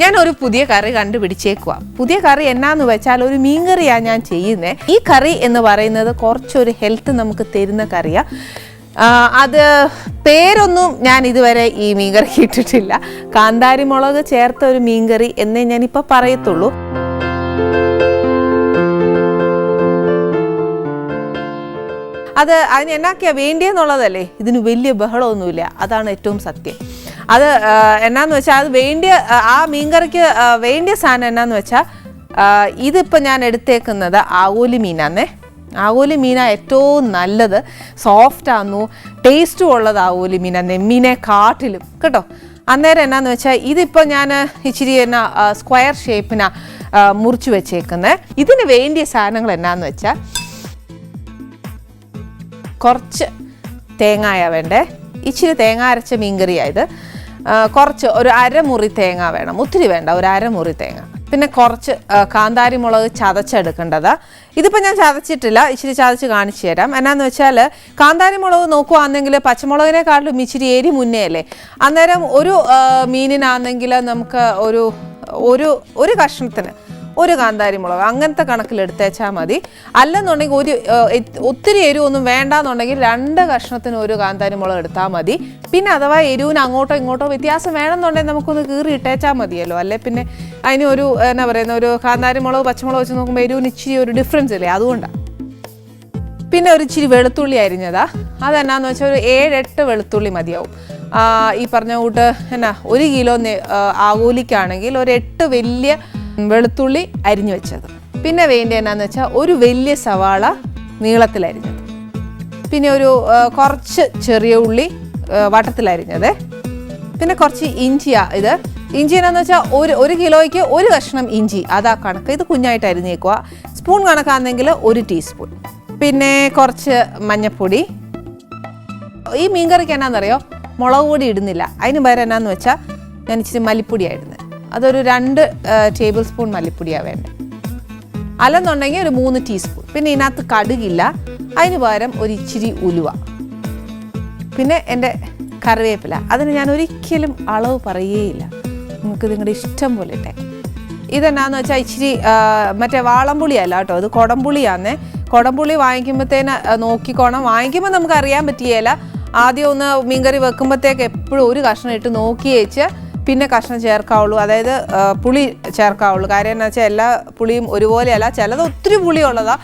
ഞാൻ ഒരു പുതിയ കറി കണ്ടുപിടിച്ചേക്കുക പുതിയ കറി എന്നാന്ന് വെച്ചാൽ ഒരു മീൻ കറിയാണ് ഞാൻ ചെയ്യുന്നത് ഈ കറി എന്ന് പറയുന്നത് കുറച്ചൊരു ഹെൽത്ത് നമുക്ക് തരുന്ന കറിയാണ് അത് പേരൊന്നും ഞാൻ ഇതുവരെ ഈ മീൻ കറി ഇട്ടിട്ടില്ല. കാന്താരി മുളക് ചേർത്ത ഒരു മീൻ കറി എന്നേ ഞാനിപ്പോൾ പറയത്തുള്ളൂ. അത് അതിന് എന്നാക്കിയാ വേണ്ടിയെന്നുള്ളതല്ലേ? ഇതിന് വലിയ ബഹളമൊന്നുമില്ല. അതാണ് ഏറ്റവും സത്യം. അത് എന്നാന്ന് വെച്ചാൽ അത് വേണ്ടിയ ആ, മീൻകറിക്ക് വേണ്ടിയ സാധനം എന്നാന്ന് വെച്ചാൽ ഇതിപ്പോൾ ഞാൻ എടുത്തേക്കുന്നത് ആവോലി മീനാന്നേ. ആവോലി മീന ഏറ്റവും നല്ലത്. സോഫ്റ്റ് ആന്നു ടേസ്റ്റും ഉള്ളത് ആവോലി മീന നെമ്മീനെ കാട്ടിലും. കേട്ടോ? അന്നേരം എന്നാന്ന് വെച്ചാൽ ഇതിപ്പോൾ ഞാൻ ഇച്ചിരി എന്നാ സ്ക്വയർ ഷേപ്പിനാ മുറിച്ച് വെച്ചേക്കുന്നത് ഇതിന് വേണ്ടിയ സാധനങ്ങൾ എന്നാന്ന് വെച്ചാൽ കുറച്ച് തേങ്ങായ വേണ്ടേ. ഇച്ചിരി തേങ്ങ അരച്ച മീൻകറിയായത് കുറച്ച് ഒരു അരമുറി തേങ്ങ വേണം. ഒത്തിരി വേണ്ട ഒരു അരമുറി തേങ്ങ. പിന്നെ കുറച്ച് കാന്താരി മുളക് ചതച്ചെടുക്കേണ്ടത്. ഇതിപ്പോൾ ഞാൻ ചതച്ചിട്ടില്ല ഇച്ചിരി ചതച്ച് കാണിച്ചു തരാം. എന്നാന്ന് വെച്ചാൽ കാന്താരി മുളക് നോക്കുവാണെങ്കിൽ പച്ചമുളകിനെക്കാട്ടിലും ഇച്ചിരി എരി മുന്നേ അല്ലേ? അന്നേരം ഒരു മീനിനാണെങ്കിൽ നമുക്ക് ഒരു ഒരു ഒരു കഷ്ണത്തിന് ഒരു കാന്താരി മുളക് അങ്ങനത്തെ കണക്കിൽ എടുത്തേച്ചാൽ മതി. അല്ലെന്നുണ്ടെങ്കിൽ ഒരു ഒത്തിരി എരിവൊന്നും വേണ്ടാന്നുണ്ടെങ്കിൽ രണ്ട് കഷ്ണത്തിന് ഒരു കാന്താരി മുളക് എടുത്താൽ മതി. പിന്നെ അഥവാ എരിവിന് അങ്ങോട്ടോ ഇങ്ങോട്ടോ വ്യത്യാസം വേണമെന്നുണ്ടെങ്കിൽ നമുക്കൊന്ന് കീറി ഇട്ടേച്ചാൽ മതിയല്ലോ. അല്ലെ പിന്നെ അതിന് ഒരു എന്നാ പറയുന്ന ഒരു കാന്താരി മുളക് പച്ചമുളക് വെച്ച് നോക്കുമ്പോൾ എരിവിന് ഇച്ചിരി ഒരു ഡിഫറൻസ് ഇല്ലേ? അതുകൊണ്ടാണ് പിന്നെ ഒരു ഇച്ചിരി വെളുത്തുള്ളി അരിഞ്ഞതാ. അതെന്നാന്ന് വെച്ചാൽ ഒരു ഏഴെട്ട് വെളുത്തുള്ളി മതിയാവും. ഈ പറഞ്ഞ കൂട്ട് എന്നാ ഒരു കിലോ ആവൂലിക്കാണെങ്കിൽ ഒരു എട്ട് വലിയ വെളുത്തുള്ളി അരിഞ്ഞു വെച്ചത്. പിന്നെ വേണ്ടി എന്നാന്ന് വെച്ചാൽ ഒരു വലിയ സവാള നീളത്തിൽ അരിഞ്ഞത്. പിന്നെ ഒരു കുറച്ച് ചെറിയ ഉള്ളി വട്ടത്തിലരിഞ്ഞത് പിന്നെ കുറച്ച് ഇഞ്ചിയാ ഇത്. ഇഞ്ചി എന്നാന്ന് വെച്ചാൽ ഒരു ഒരു കിലോയ്ക്ക് ഒരു കഷ്ണം ഇഞ്ചി. അതാ കണക്ക്. ഇത് കുഞ്ഞായിട്ട് അരിഞ്ഞേക്കുക. സ്പൂൺ കണക്കാണെങ്കിൽ ഒരു ടീസ്പൂൺ. പിന്നെ കുറച്ച് മഞ്ഞൾപ്പൊടി ഈ മീൻകറിക്ക് എന്നാന്നറിയോ? മുളക് പൊടി ഇടുന്നില്ല. അതിന് പകരം എന്നാന്ന് വെച്ചാൽ ഞാൻ ഇച്ചിരി മല്ലിപ്പൊടിയാണ് ഇടുന്നത് അതൊരു രണ്ട് ടേബിൾ സ്പൂൺ മല്ലിപ്പൊടിയാണ് വേണ്ടത് അല്ലെന്നുണ്ടെങ്കിൽ ഒരു മൂന്ന് ടീസ്പൂൺ പിന്നെ ഇതിനകത്ത് കടുകില്ല. അതിന് പകരം ഒരു ഇച്ചിരി ഉലുവ. പിന്നെ എന്റെ കറിവേപ്പില. അതിന് ഞാൻ ഒരിക്കലും അളവ് പറയുകയില്ല. നിങ്ങൾക്ക് നിങ്ങളുടെ ഇഷ്ടം പോലെ ഇട്ടേ. ഇതെന്നാന്ന് വെച്ചാൽ ഇച്ചിരി മറ്റേ വാളംപുളിയല്ല കേട്ടോ. അത് കൊടംപുളിയാന്നേ. കൊടംപുളി വാങ്ങിക്കുമ്പോഴത്തേന് നോക്കിക്കോണം. വാങ്ങിക്കുമ്പോൾ നമുക്ക് അറിയാൻ പറ്റിയല്ല ആദ്യം ഒന്ന് മീൻകറി വെക്കുമ്പോഴത്തേക്ക് എപ്പോഴും ഒരു കഷ്ണം ഇട്ട് നോക്കി വെച്ച് പിന്നെ കഷ്ണം ചേർക്കാവുള്ളൂ. അതായത് പുളി ചേർക്കാവുള്ളൂ. കാര്യം എന്ന് വെച്ചാൽ എല്ലാ പുളിയും ഒരുപോലെയല്ല ചിലത് ഒത്തിരി പുളിയുള്ളതാ.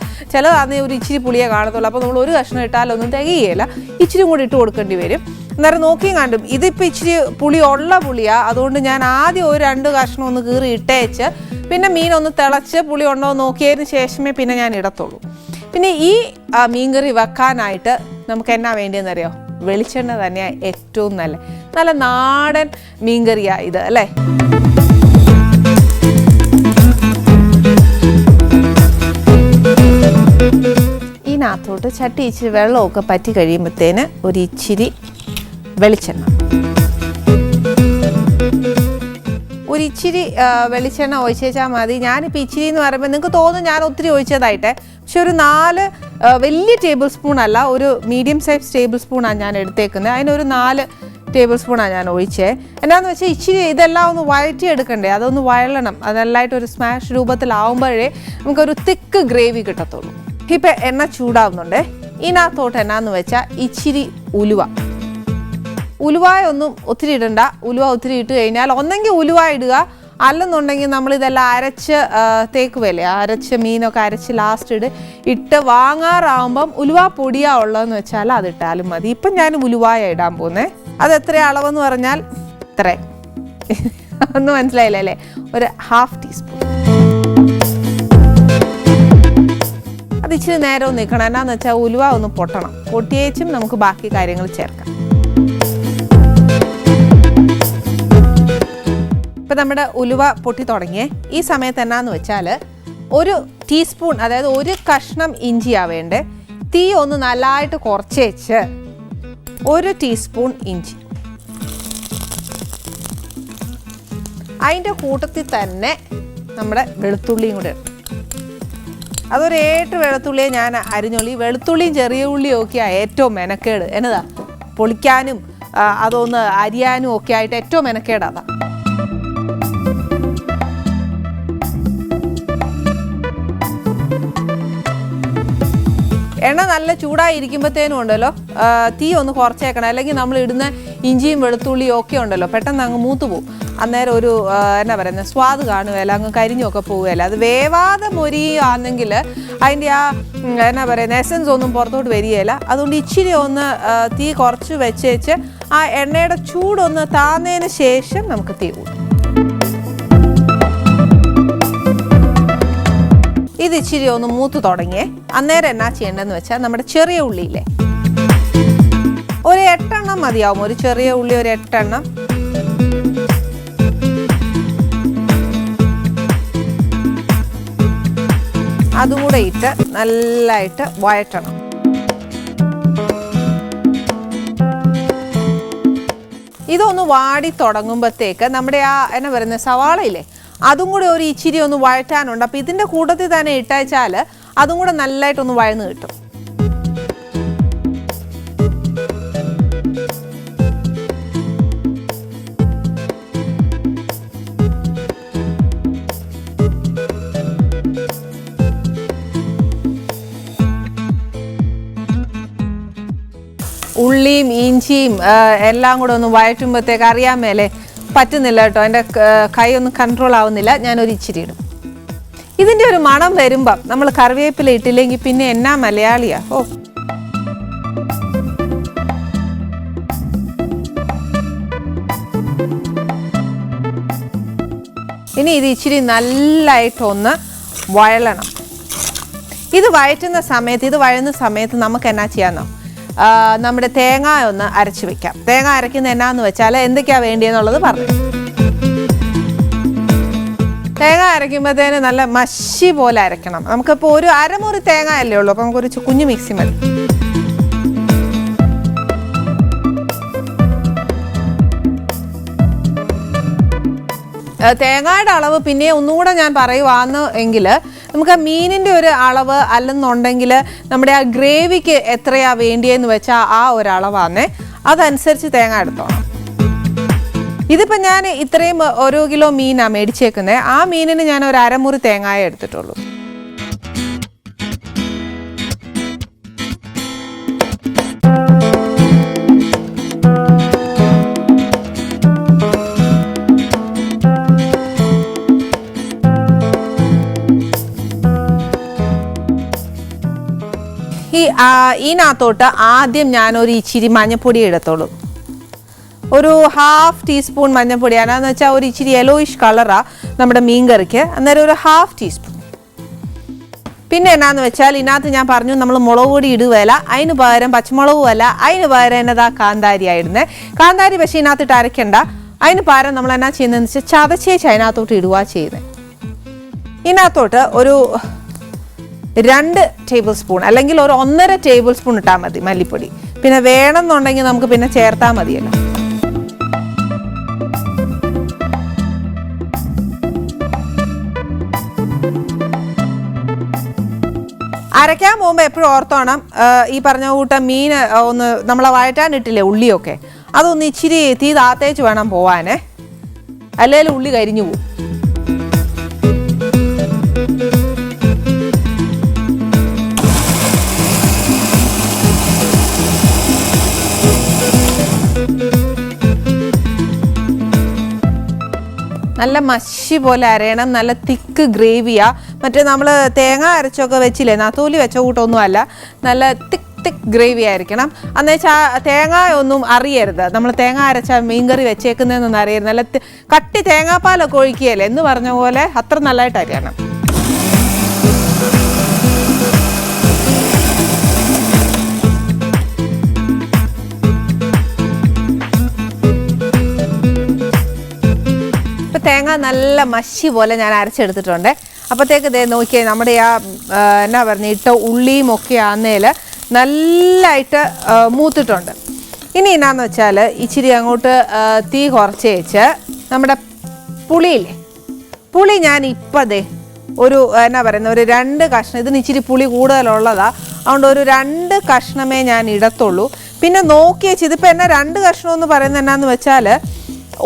അന്ന് ഒരു ഇച്ചിരി പുളിയെ കാണത്തുള്ളൂ. അപ്പോൾ നമ്മൾ ഒരു കഷ്ണം ഇട്ടാലൊന്നും തികയില്ല ഇച്ചിരി കൂടി ഇട്ട് കൊടുക്കേണ്ടി വരും. അന്നേരം നോക്കിയും കണ്ടും ഇതിപ്പോൾ ഇച്ചിരി പുളി ഉള്ള പുളിയാണ് അതുകൊണ്ട് ഞാൻ ആദ്യം ഒരു രണ്ട് കഷ്ണം ഒന്ന് കീറി ഇട്ടേച്ച് പിന്നെ മീൻ ഒന്ന് തിളച്ച് പുളി ഉണ്ടോ നോക്കിയതിന് ശേഷമേ പിന്നെ ഞാൻ ഇടത്തുള്ളൂ. പിന്നെ ഈ മീൻകറി വെക്കാനായിട്ട് നമുക്ക് എന്നാ വേണ്ടിയെന്നറിയോ? വെളിച്ചെണ്ണ തന്നെയാണ് ഏറ്റവും നല്ല നല്ല നാടൻ മീൻകറിയാണ് ഇത് അല്ലേ? ഇതിനകത്തോട്ട് ചട്ടി ഇച്ചിരി വെള്ളമൊക്കെ പറ്റി കഴിയുമ്പോഴത്തേന് ഒരു ഇച്ചിരി വെളിച്ചെണ്ണ. ഒരു ഇച്ചിരി വെളിച്ചെണ്ണ ഒഴിച്ചാൽ മതി. ഞാനിപ്പോൾ ഇച്ചിരി എന്ന് പറയുമ്പോൾ നിങ്ങൾക്ക് തോന്നും ഞാൻ ഒത്തിരി ഒഴിച്ചതായിട്ടെ. പക്ഷെ ഒരു നാല് വലിയ ടേബിൾ സ്പൂൺ അല്ല ഒരു മീഡിയം സൈസ് ടേബിൾ സ്പൂണാണ് ഞാൻ എടുത്തേക്കുന്നത്. അതിനൊരു നാല് ടേബിൾ സ്പൂണാണ് ഞാൻ ഒഴിച്ചേ. എന്നാന്ന് വെച്ചാൽ ഇച്ചിരി ഇതെല്ലാം ഒന്ന് വഴറ്റി എടുക്കണ്ടേ അതൊന്ന് വഴലണം അതെല്ലായിട്ട് ഒരു സ്മാഷ് രൂപത്തിലാവുമ്പോഴേ നമുക്കൊരു തിക്ക് ഗ്രേവി കിട്ടത്തുള്ളൂ. ഇപ്പം എണ്ണ ചൂടാവുന്നുണ്ടേ. ഇതിനകത്തോട്ട് എന്നാന്ന് വെച്ചാൽ ഇച്ചിരി ഉലുവ. ഉലുവായ ഒന്നും ഒത്തിരി ഇടണ്ട. ഉലുവ ഒത്തിരി ഇട്ട് കഴിഞ്ഞാൽ ഒന്നെങ്കിൽ ഉലുവ ഇടുക. അല്ലെന്നുണ്ടെങ്കിൽ നമ്മളിതെല്ലാം അരച്ച് തേക്കുവല്ലേ? അരച്ച് മീനൊക്കെ അരച്ച് ലാസ്റ്റ് ഇട്. ഇട്ട് വാങ്ങാറാവുമ്പം ഉലുവ പൊടിയാ ഉള്ളതെന്ന് വെച്ചാൽ അത് ഇട്ടാലും മതി. ഇപ്പം ഞാൻ ഉലുവായ ഇടാൻ പോകുന്നേ അത് എത്ര അളവെന്ന് പറഞ്ഞാൽ ഇത്ര. ഒന്ന് മനസ്സിലായില്ല അല്ലേ? ഒരു ഹാഫ് ടീസ്പൂൺ അത് ഇച്ചിരി നേരം ഒന്ന് നിൽക്കണം. എന്നാന്ന് വെച്ചാൽ ഉലുവ ഒന്ന് പൊട്ടണം. പൊട്ടിയേച്ചും നമുക്ക് ബാക്കി കാര്യങ്ങൾ ചേർക്കാം. ഇപ്പം നമ്മുടെ ഉലുവ പൊട്ടി തുടങ്ങിയേ. ഈ സമയത്ത് എന്നാന്ന് വെച്ചാൽ ഒരു ടീസ്പൂൺ അതായത് ഒരു കഷ്ണം ഇഞ്ചി ആവേണ്ടേ തീ ഒന്ന് നല്ലതായിട്ട് കുറച്ചേച്ച് ഒരു ടീസ്പൂൺ ഇഞ്ചി. അതിന്റെ കൂട്ടത്തിൽ തന്നെ നമ്മുടെ വെളുത്തുള്ളിയും കൂടെ അതൊരു ഏട്ട് വെളുത്തുള്ളിയെ ഞാൻ അരിഞ്ഞുള്ളി. വെളുത്തുള്ളിയും ചെറിയ ഉള്ളിയും ഒക്കെയാണ് ഏറ്റവും മെനക്കേട്. എന്നതാ? പൊളിക്കാനും അതൊന്ന് അരിയാനും ഒക്കെ ആയിട്ട് ഏറ്റവും മെനക്കേട് എണ്ണ നല്ല ചൂടായി ഇരിക്കുമ്പോഴത്തേനും ഉണ്ടല്ലോ തീ ഒന്ന് കുറച്ചേക്കണം. അല്ലെങ്കിൽ നമ്മൾ ഇടുന്ന ഇഞ്ചിയും വെളുത്തുള്ളിയും ഒക്കെ ഉണ്ടല്ലോ പെട്ടെന്ന് അങ്ങ് മൂത്ത് പോകും അന്നേരം ഒരു എന്നാ പറയുന്നത് സ്വാദ് കാണുകയല്ല അങ്ങ് കരിഞ്ഞൊക്കെ പോവുകയല്ല. അത് വേവാതെ മൊരിയാണെങ്കിൽ അതിന്റെ ആ എന്നാ പറയുന്നത് എസൻസ് ഒന്നും പുറത്തോട്ട് വരികയില്ല. അതുകൊണ്ട് ഇച്ചിരി ഒന്ന് തീ കുറച്ച് വെച്ചേച്ച് ആ എണ്ണയുടെ ചൂടൊന്ന് താന്നതിന് ശേഷം നമുക്ക് തീ കൂട്ടും. ഇത് ഇച്ചിരി ഒന്ന് മൂത്ത് തുടങ്ങിയേ. അന്നേരം എന്നാ ചെയ്യേണ്ടതെന്ന് വെച്ചാൽ നമ്മുടെ ചെറിയ ഉള്ളിയില്ലേ? ഒരു എട്ടെണ്ണം മതിയാവും. ഒരു ചെറിയ ഉള്ളി ഒരു എട്ടെണ്ണം. അതും കൂടെ ഇട്ട് നല്ലതായിട്ട് വഴറ്റണം. ഇതൊന്ന് വാടി തുടങ്ങുമ്പോഴത്തേക്ക് നമ്മുടെ ആ എന്നാ പറയുന്നത് സവാളയില്ലേ? അതും കൂടെ ഒരു ഇച്ചിരി ഒന്ന് വഴറ്റാനുണ്ട്. അപ്പം ഇതിന്റെ കൂട്ടത്തിൽ തന്നെ ഇട്ടയച്ചാൽ അതും കൂടെ നല്ലതായിട്ടൊന്ന് വഴന്ന് കിട്ടും. ഉള്ളിയും ഇഞ്ചിയും എല്ലാം കൂടെ ഒന്ന് വഴറ്റുമ്പോഴത്തേക്ക് അറിയാൻ മേലെ പറ്റുന്നില്ല കേട്ടോ. എന്റെ ക- ഒന്നും കൺട്രോൾ ആവുന്നില്ല. ഞാനൊരു ഇച്ചിരി ഇടും. ഇതിന്റെ ഒരു മണം വരുമ്പം നമ്മൾ കറിവേപ്പില ഇട്ടില്ലെങ്കിൽ പിന്നെ എന്നാ മലയാളിയാ? ഓ. ഇനി ഇത് ഇച്ചിരി നല്ലതായിട്ടൊന്ന് വഴലണം. ഇത് വഴറ്റുന്ന സമയത്ത് ഇത് വഴന്ന സമയത്ത് നമുക്ക് എന്നാ ചെയ്യാന്നോ? ആ, നമ്മുടെ തേങ്ങ ഒന്ന് അരച്ച് വെക്കാം. തേങ്ങ അരയ്ക്കുന്ന എന്നാന്ന് വെച്ചാൽ എന്തൊക്കെയാണ് വേണ്ടിയെന്നുള്ളത് പറഞ്ഞു. തേങ്ങ അരയ്ക്കുമ്പോഴത്തേന് നല്ല മഷി പോലെ അരയ്ക്കണം. നമുക്കിപ്പോൾ ഒരു അരമുറി തേങ്ങ അല്ലേ ഉള്ളൂ അപ്പോൾ നമുക്കൊരു കുഞ്ഞു മിക്സി മതി. തേങ്ങയുടെ അളവ് പിന്നെ ഒന്നുകൂടെ ഞാൻ പറയുവാന്ന് എങ്കിൽ നമുക്ക് ആ മീനിന്റെ ഒരു അളവ് അല്ലെന്നുണ്ടെങ്കിൽ നമ്മുടെ ആ ഗ്രേവിക്ക് എത്രയാ വേണ്ടിയെന്ന് വെച്ചാൽ ആ ഒരു അളവാന്നേ അതനുസരിച്ച് തേങ്ങ എടുത്തോണം. ഇതിപ്പോൾ ഞാൻ ഇത്രയും ഒരു കിലോ മീനാണ് മേടിച്ചേക്കുന്നത് ആ മീനിന് ഞാൻ ഒരു അരമുറി തേങ്ങായ എടുത്തിട്ടുള്ളൂ. ഇതിനകത്തോട്ട് ആദ്യം ഞാനൊരു ഇച്ചിരി മഞ്ഞപ്പൊടി എടുത്തോളൂ ഒരു ഹാഫ് ടീസ്പൂൺ മഞ്ഞൾപ്പൊടിയാണ് എന്ന് വെച്ചാൽ ഒരു ഇച്ചിരി യെലോയിഷ് കളറാണ് നമ്മുടെ മീൻ കറിക്ക് അന്നേരം ഒരു ഹാഫ് ടീസ്പൂൺ പിന്നെ എന്നാന്ന് വെച്ചാൽ ഇതിനകത്ത് ഞാൻ പറഞ്ഞു നമ്മൾ മുളക് പൊടി ഇടുകയല്ല അതിന് പകരം പച്ചമുളകും അല്ല അതിന് പകരം എന്നതാ കാന്താരി ആയിരുന്നേ കാന്താരി പക്ഷേ ഇതിനകത്തിട്ട് അരയ്ക്കണ്ട അതിന് പകരം നമ്മൾ എന്നാ ചെയ്യുന്നതെന്ന് വെച്ചാൽ ചതച്ചേച്ച് അതിനകത്തോട്ട് ഇടുക ചെയ്യുന്നത് ഇതിനകത്തോട്ട് ഒരു രണ്ട് ടേബിൾ സ്പൂൺ അല്ലെങ്കിൽ ഒരു ഒന്നര ടേബിൾ സ്പൂൺ ഇട്ടാൽ മതി മല്ലിപ്പൊടി. പിന്നെ വേണമെന്നുണ്ടെങ്കിൽ നമുക്ക് പിന്നെ ചേർത്താൽ മതിയല്ലോ. അരയ്ക്കാൻ പോകുമ്പോൾ എപ്പോഴും ഓർത്തോണം ഈ പറഞ്ഞ കൂട്ടം മീൻ ഒന്ന് നമ്മളെ വഴറ്റാനിട്ടില്ലേ ഉള്ളിയൊക്കെ. അതൊന്ന് ഇച്ചിരി തീ താത്തേച്ച് വേണം പോവാനേ. അല്ലെങ്കിൽ ഉള്ളി കരിഞ്ഞു പോകും നല്ല മഷി പോലെ അരയണം നല്ല തിക്ക് ഗ്രേവിയാ. മറ്റേ നമ്മൾ തേങ്ങ അരച്ചൊക്കെ വെച്ചില്ലേ നത്തൂലി വെച്ച കൂട്ടൊന്നുമല്ല നല്ല തിക്ക് തിക്ക് ഗ്രേവി ആയിരിക്കണം. എന്നുവെച്ചാൽ തേങ്ങ ഒന്നും അറിയരുത് നമ്മൾ തേങ്ങ അരച്ച മീൻകറി വെച്ചേക്കുന്നതെന്നൊന്നും അറിയരുത്. നല്ല കട്ടി തേങ്ങാപ്പാലൊക്കെ ഒഴിക്കുകയല്ലേ? എന്ന് പറഞ്ഞ പോലെ അത്ര നല്ലതായിട്ട് അരിയണം. ഇപ്പൊ തേങ്ങ നല്ല മഷി പോലെ ഞാൻ അരച്ചെടുത്തിട്ടുണ്ട്. അപ്പോഴത്തേക്ക് ദേ നോക്കിയാൽ നമ്മുടെ ആ, എന്നാ പറഞ്ഞ ഇട്ട ഉള്ളിയും ഒക്കെ ആന്നേൽ നല്ലതായിട്ട് മൂത്തിട്ടുണ്ട്. ഇനി എന്നാന്ന് വെച്ചാൽ ഇച്ചിരി അങ്ങോട്ട് തീ കുറച്ച് വെച്ച് നമ്മുടെ പുളിയില്ലേ? പുളി ഞാൻ ഇപ്പം ദേ ഒരു എന്നാ പറയുന്ന ഒരു രണ്ട് കഷ്ണം ഇതിന് ഇച്ചിരി പുളി കൂടുതലുള്ളതാണ് അതുകൊണ്ട് ഒരു രണ്ട് കഷ്ണമേ ഞാൻ ഇടത്തുള്ളൂ. പിന്നെ നോക്കി വെച്ച് ഇതിപ്പോൾ എന്നാ രണ്ട് കഷ്ണം എന്ന് പറയുന്നത് എന്നാന്ന് വെച്ചാൽ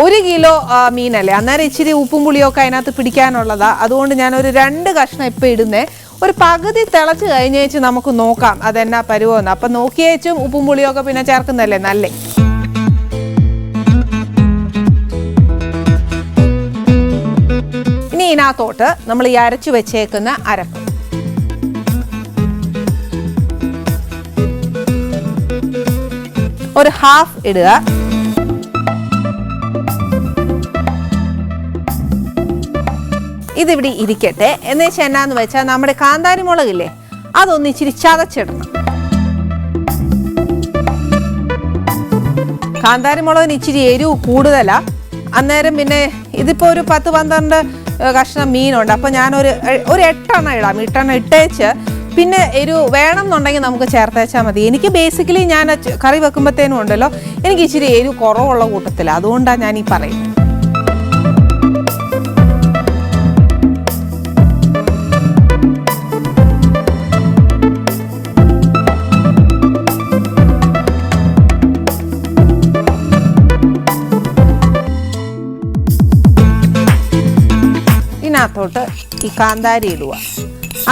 ഒരു കിലോ മീനല്ലേ? അന്നേരം ഇച്ചിരി ഉപ്പും പുളിയൊക്കെ അതിനകത്ത് പിടിക്കാനുള്ളതാ. അതുകൊണ്ട് ഒരു രണ്ട് കഷ്ണം ഇപ്പം ഇടുന്നേ. ഒരു പകുതി തിളച്ച് കഴിഞ്ഞേച്ച് നമുക്ക് നോക്കാം അതെന്നാ പരുവെന്ന്. അപ്പം നോക്കിയേച്ചും ഉപ്പും പുളിയൊക്കെ പിന്നെ ചേർക്കുന്നല്ലേ നല്ലേ? ഇനി ഇതിനകത്തോട്ട് നമ്മൾ ഈ അരച്ചു വെച്ചേക്കുന്ന അരപ്പ്. ഒരു ഹാഫ് ഇടുക. ഇതിവിടെ ഇരിക്കട്ടെ. എന്ന് വെച്ചാൽ എന്നാന്ന് വെച്ചാൽ നമ്മുടെ കാന്താരി മുളകില്ലേ അതൊന്ന് ഇച്ചിരി ചതച്ചിടണം. കാന്താരി മുളകിന് ഇച്ചിരി എരിവ് കൂടുതലാ. അന്നേരം പിന്നെ ഇതിപ്പോൾ ഒരു പത്ത് പന്ത്രണ്ട് കഷ്ണം മീനുണ്ട്. അപ്പോൾ ഞാനൊരു ഒരു എട്ടെണ്ണം ഇടാം. എട്ടെണ്ണം ഇട്ടേച്ച് പിന്നെ എരിവ് വേണം എന്നുണ്ടെങ്കിൽ നമുക്ക് ചേർത്തേച്ചാൽ മതി. എനിക്ക് ബേസിക്കലി ഞാൻ കറി വെക്കുമ്പോഴത്തേനും ഉണ്ടല്ലോ എനിക്ക് ഇച്ചിരി എരിവ് കുറവുള്ള കൂട്ടത്തില്ല അതുകൊണ്ടാണ് ഞാൻ ഈ പറയുന്നത് ഇതിനകത്തോട്ട് ഈ കാന്താരി ഇടുക.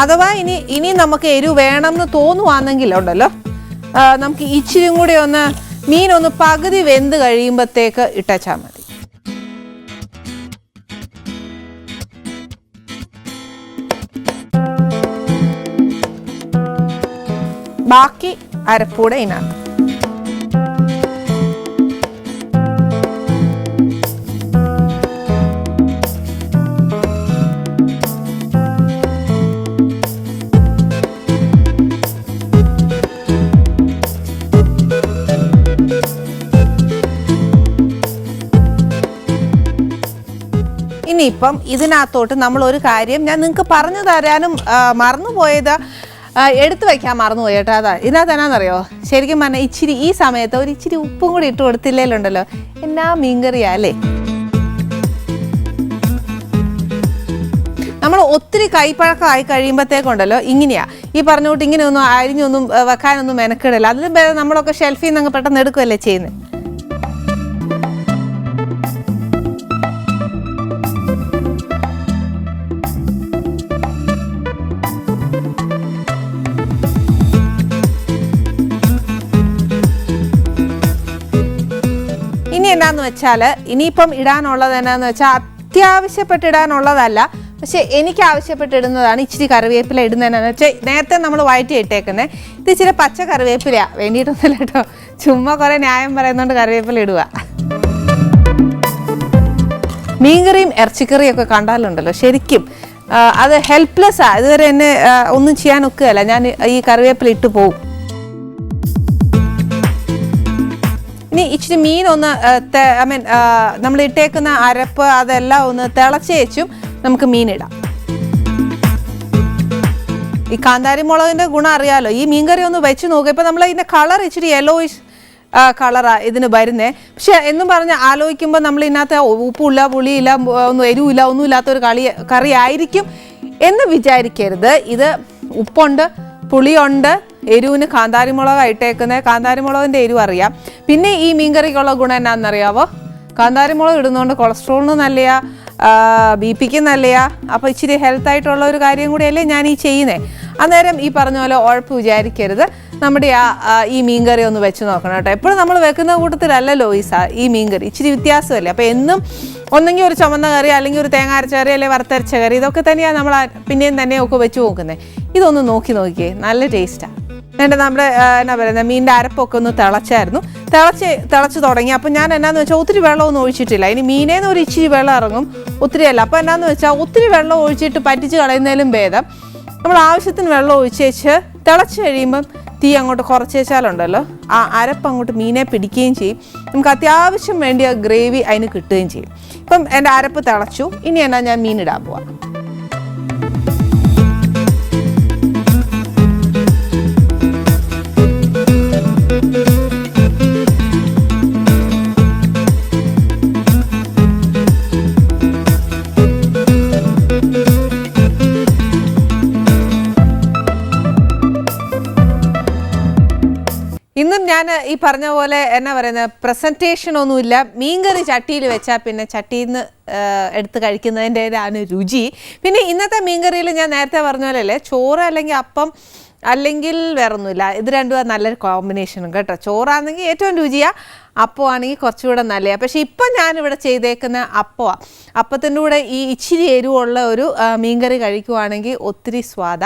അഥവാ ഇനി ഇനി നമുക്ക് എരിവ് വേണമെന്ന് തോന്നുവാണെങ്കിൽ ഉണ്ടല്ലോ. നമുക്ക് ഇച്ചിരിയും കൂടി ഒന്ന് മീനൊന്ന് പകുതി വെന്ത് കഴിയുമ്പോഴത്തേക്ക് ഇട്ടച്ചാൽ മതി. ബാക്കി അരപ്പൂടെ ഇതിനകത്ത്. ഇനിയിപ്പം ഇതിനകത്തോട്ട് നമ്മൾ ഒരു കാര്യം ഞാൻ നിങ്ങൾക്ക് പറഞ്ഞു തരാനും മറന്നുപോയത് എടുത്തു വയ്ക്കാൻ മറന്നുപോയി കേട്ടോ. അതാ ഇതിനകത്ത് എന്നാന്നറിയോ? ശരിക്കും പറഞ്ഞാൽ ഇച്ചിരി ഈ സമയത്ത് ഒരു ഇച്ചിരി ഉപ്പും കൂടി ഇട്ട് കൊടുത്തില്ലേലുണ്ടല്ലോ? എന്നാ മീൻകറിയാ നമ്മൾ ഒത്തിരി കൈപ്പഴക്കമായി കഴിയുമ്പോഴത്തേക്കുണ്ടല്ലോ ഇങ്ങനെയാ. ഈ പറഞ്ഞുകൊണ്ട് ഇങ്ങനെയൊന്നും അരിഞ്ഞൊന്നും വെക്കാനൊന്നും മെനക്കെടില്ല. അതിലും നമ്മളൊക്കെ ഷെൽഫിൽ നിന്ന് പെട്ടെന്ന് എടുക്കുകയല്ലേ ചെയ്യുന്നത് ഇനി എന്നാന്ന് വെച്ചാൽ ഇനിയിപ്പം ഇടാനുള്ളത് എന്നാന്ന് വെച്ചാൽ അത്യാവശ്യപ്പെട്ടിടാനുള്ളതല്ല. പക്ഷേ പക്ഷെ എനിക്ക് ആവശ്യപ്പെട്ടിടുന്നതാണ് ഇച്ചിരി കറിവേപ്പില ഇടുന്നതെന്നു വെച്ചാൽ നേരത്തെ നമ്മൾ വയറ്റി ഇട്ടേക്കുന്നത് ഇത് ഇച്ചിരി പച്ച കറിവേപ്പിലയാണ് വേണ്ടിയിട്ടൊന്നുമില്ല കേട്ടോ. ചുമ്മാ കുറേ ന്യായം പറയുന്നതുകൊണ്ട് കറിവേപ്പില ഇടുക. മീൻകറിയും ഇറച്ചിക്കറിയും ഒക്കെ കണ്ടാലുണ്ടല്ലോ ശരിക്കും. അത് ഹെൽപ്ലെസ്സാണ് ഇതുവരെ എന്നെ ഒന്നും ചെയ്യാൻ ഒക്കുകയല്ല. ഞാൻ ഈ കറിവേപ്പില ഇട്ട് പോകും ഇനി ഇച്ചിരി മീൻ ഒന്ന് ഐ മീൻ നമ്മൾ ഇട്ടേക്കുന്ന അരപ്പ് അതെല്ലാം ഒന്ന് തിളച്ചേച്ചും നമുക്ക് മീനിടാം ഈ കാന്താരി മുളകിന്റെ ഗുണം അറിയാമല്ലോ ഈ മീൻകറി ഒന്ന് വെച്ച് നോക്കുക ഇപ്പം നമ്മൾ ഇതിന്റെ കളർ ഇച്ചിരി യെല്ലോയിഷ് കളറാണ് ഇതിന് വരുന്നത് പക്ഷെ എന്നും പറഞ്ഞ് ആലോചിക്കുമ്പോൾ നമ്മൾ ഇതിനകത്ത് ഉപ്പില്ല പുളിയില്ല ഒന്നും എരിവില്ല ഒന്നും ഇല്ലാത്ത ഒരു കളി കറി ആയിരിക്കും എന്ന് വിചാരിക്കരുത്. ഇത് ഉപ്പുണ്ട് പുളിയുണ്ട് എരിവിന് കാന്താരി മുളക് ഇട്ടേക്കുന്നത് കാന്താരി മുളകിന്റെ എരിവ് അറിയാം. പിന്നെ ഈ മീൻകറിക്കുള്ള ഗുണം എന്നാണെന്നറിയാവോ? കാന്താരി മുളക് ഇടുന്നതുകൊണ്ട് കൊളസ്ട്രോളിന് നല്ലയാ ബി പിക്ക് നല്ലയാ. അപ്പോൾ ഇച്ചിരി ഹെൽത്ത് ആയിട്ടുള്ള ഒരു കാര്യം കൂടിയല്ലേ ഞാൻ ഈ ചെയ്യുന്നത് അന്നേരം ഈ പറഞ്ഞ പോലെ ഉഴപ്പ് വിചാരിക്കരുത്. നമ്മുടെ ആ ഈ മീൻകറി ഒന്ന് വെച്ച് നോക്കണം കേട്ടോ. എപ്പോഴും നമ്മൾ വെക്കുന്ന കൂട്ടത്തിലല്ലല്ലോ ഈ സാ ഈ മീൻകറി. ഇച്ചിരി വ്യത്യാസമല്ലേ? അപ്പോൾ എന്നും ഒന്നെങ്കിൽ ഒരു ചുമന്ന കറി അല്ലെങ്കിൽ ഒരു തേങ്ങ അരച്ച കറി അല്ലെങ്കിൽ വറുത്തരച്ച കറി ഇതൊക്കെ തന്നെയാണ് നമ്മൾ പിന്നെയും തന്നെയൊക്കെ വെച്ച് നോക്കുന്നത് ഇതൊന്ന് നോക്കി നോക്കിയേ നല്ല ടേസ്റ്റാണ് എന്നിട്ട് നമ്മുടെ എന്നാ പറയുന്നത് മീനിന്റെ അരപ്പൊക്കെ ഒന്ന് തിളച്ചായിരുന്നു. തിളച്ച് തിളച്ച് തുടങ്ങി. അപ്പം ഞാൻ എന്നാന്ന് വെച്ചാൽ ഒത്തിരി വെള്ളമൊന്നും ഒഴിച്ചിട്ടില്ല. ഇനി മീനേന്ന് ഒരു ഇച്ചിരി വെള്ളം ഇറങ്ങും. ഒത്തിരി അല്ല അപ്പം എന്നാന്ന് വെച്ചാൽ ഒത്തിരി വെള്ളം ഒഴിച്ചിട്ട് പറ്റിച്ച് കളയുന്നതിലും ഭേദം. നമ്മൾ ആവശ്യത്തിന് വെള്ളം ഒഴിച്ചേച്ച് തിളച്ച് കഴിയുമ്പം തീ അങ്ങോട്ട് കുറച്ച് വെച്ചാലുണ്ടല്ലോ. ആ അരപ്പ് അങ്ങോട്ട് മീനെ പിടിക്കുകയും ചെയ്യും. നമുക്ക് അത്യാവശ്യം വേണ്ടിയ ഗ്രേവി അതിന് കിട്ടുകയും ചെയ്യും. ഇപ്പം എന്റെ അരപ്പ് തിളച്ചു. ഇനി എന്നാ ഞാൻ മീനിടാൻ പോവാം. ഇന്നും ഞാൻ ഈ പറഞ്ഞ പോലെ എന്നാ പറയുന്നത് പ്രസന്റേഷൻ ഒന്നുമില്ല. മീൻകറി ചട്ടിയിൽ വെച്ചാൽ പിന്നെ ചട്ടിയിൽ നിന്ന് എടുത്ത് കഴിക്കുന്നതിന്റെതാണ് രുചി. പിന്നെ ഇന്നത്തെ മീൻകറിയിൽ ഞാൻ നേരത്തെ പറഞ്ഞ പോലെ അല്ലേ ചോറ് അല്ലെങ്കിൽ അപ്പം അല്ലെങ്കിൽ വേറൊന്നുമില്ല. ഇത് രണ്ടും നല്ലൊരു കോമ്പിനേഷനും കേട്ടോ. ചോറാണെങ്കിൽ ഏറ്റവും രുചിയാണ് അപ്പോൾ ആണെങ്കിൽ കുറച്ചുകൂടെ നല്ലതാണ് പക്ഷേ ഇപ്പം ഞാനിവിടെ ചെയ്തേക്കുന്ന അപ്പമാണ് അപ്പത്തിന്റെ കൂടെ ഈ ഇച്ചിരി എരിവുള്ള ഒരു മീൻകറി കഴിക്കുവാണെങ്കിൽ ഒത്തിരി സ്വാദ.